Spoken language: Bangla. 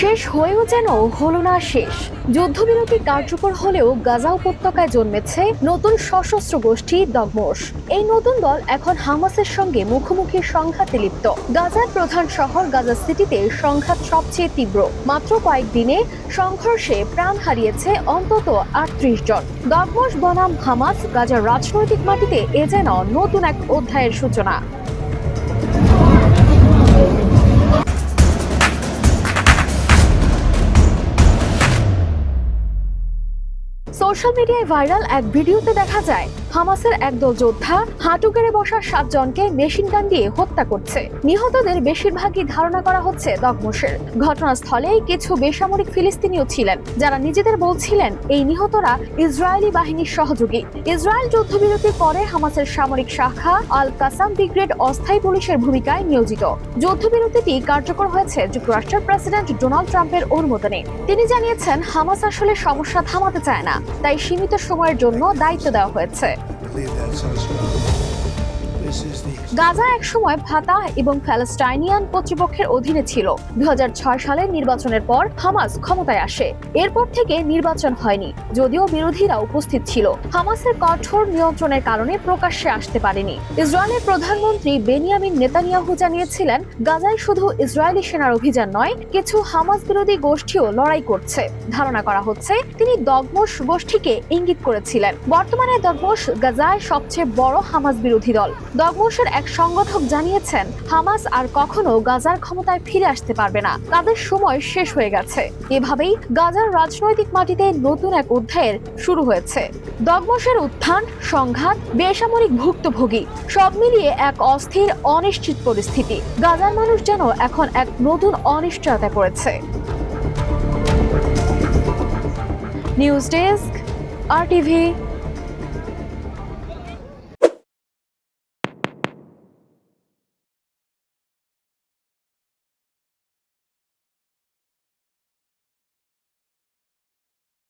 শেষ হয়েও যেন হলো না শেষ। যুদ্ধবিরতি কার্যকর হলেও গাজা উপত্যকায় জন্মেছে নতুন সশস্ত্র গোষ্ঠী দগমোশ এই নতুন দল এখন হামাসের সঙ্গে মুখোমুখি সংঘাতে লিপ্ত। গাজার প্রধান শহর গাজা সিটিতে সংঘাত সবচেয়ে তীব্র। মাত্র কয়েকদিনে সংঘর্ষে প্রাণ হারিয়েছে অন্তত আটত্রিশ জন। দগমোশ বনাম হামাস গাজার রাজনৈতিক মাটিতে এ যেন নতুন এক অধ্যায়ের সূচনা। সোশ্যাল মিডিয়ায় ভাইরাল এক ভিডিওতে দেখা যায়। হামাসের একদল যোদ্ধা হাঁটু গেড়ে বসা সাতজনকে মেশিন গান দিয়ে হত্যা করছে। নিহতদের বেশিরভাগই ধারণা করা হচ্ছে দগমোশের ঘটনাস্থলে কিছু বেসামরিক ফিলিস্তিনিও ছিলেন, যারা নিজেদের বলছিলেন এই নিহতরা ইসরায়েলি বাহিনীর সহযোগী। ইসরায়েল যুদ্ধবিরতির পরে হামাসের সামরিক শাখা আল কাসাম ব্রিগেড অস্থায়ী পুলিশের ভূমিকায় নিয়োজিত। যুদ্ধবিরতিটি কার্যকর হয়েছে যুক্তরাষ্ট্রের প্রেসিডেন্ট ডোনাল্ড ট্রাম্পের অনুমোদনে। তিনি জানিয়েছেন, হামাস আসলে সমস্যা থামাতে চায় না, তাই সীমিত সময়ের জন্য দায়িত্ব দেওয়া হয়েছে। leave that so soon. Gaza একসময় ফাতা এবং প্যালেস্টাইনিয়ান কর্তৃপক্ষের অধীনে ছিল। দুই সালের নির্বাচনের পর হামাস ক্ষমতায় আসে। এরপর থেকে নির্বাচন হয়নি, যদিও বিরোধীরা উপস্থিত ছিল। হামাসের কঠোর নিয়ন্ত্রণের কারণে প্রকাশ্যে আসতে পারেনি। ইসরায়েলের প্রধানমন্ত্রী বেনিয়ামিন নেতানিয়াহু জানিয়েছিলেন, গাজায় শুধু ইসরায়েলি সেনার অভিযান নয়, কিছু হামাস বিরোধী গোষ্ঠীও লড়াই করছে। ধারণা করা হচ্ছে, তিনি দগমোশ গোষ্ঠীকে ইঙ্গিত করেছিলেন। বর্তমানে দগমোশ গাজায় সবচেয়ে বড় হামাস বিরোধী দল। দগমোশের এক সংগঠক জানিয়েছেন, হামাস আর কখনো গাজার ক্ষমতায় ফিরে আসতে পারবে না। তাদের সময় শেষ হয়ে গেছে। এভাবেই গাজার রাজনৈতিক মাটিতে নতুন এক অধ্যায়ের শুরু হয়েছে। দগমোশের উত্থান, সংঘাত, বেসামরিক ভুক্তভোগী, সব মিলিয়ে এক অস্থির, অনিশ্চিত পরিস্থিতি। গাজার মানুষ যেন এখন এক নতুন অনিশ্চয়তা পড়েছে। News desk, R TV.